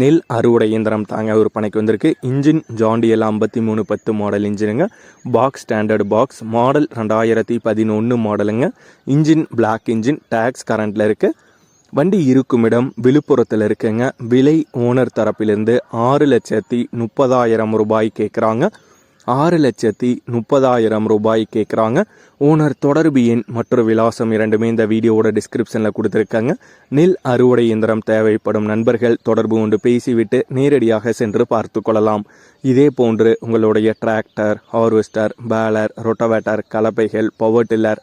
நெல் அறுவடை இயந்திரம் தாங்க விற்பனைக்கு வந்திருக்கு. இன்ஜின் ஜாண்டியல் ஐம்பத்தி மூணு பத்து மாடல் இன்ஜினுங்க. பாக்ஸ் ஸ்டாண்டர்ட் பாக்ஸ் மாடல் ரெண்டாயிரத்தி பதினொன்று மாடலுங்க. இன்ஜின் பிளாக் இன்ஜின் டேக்ஸ் கரண்டில் இருக்குது வண்டி இருக்கும் இடம் விழுப்புரத்தில் இருக்குங்க. விலை ஓனர் தரப்பிலிருந்து ஆறு லட்சத்தி முப்பதாயிரம் ரூபாய் கேட்குறாங்க ஆறு லட்சத்தி முப்பதாயிரம் ரூபாய் கேட்குறாங்க ஓனர் தொடர்பு எண் மற்றும் விலாசம் இரண்டுமே இந்த வீடியோவோட டிஸ்கிரிப்ஷனில் கொடுத்துருக்காங்க. நெல் அறுவடை இயந்திரம் தேவைப்படும் நண்பர்கள் தொடர்பு கொண்டு பேசிவிட்டு நேரடியாக சென்று பார்த்து கொள்ளலாம். இதே போன்று உங்களுடைய tractor harvester baler rotavator கலப்பைகள் power tiller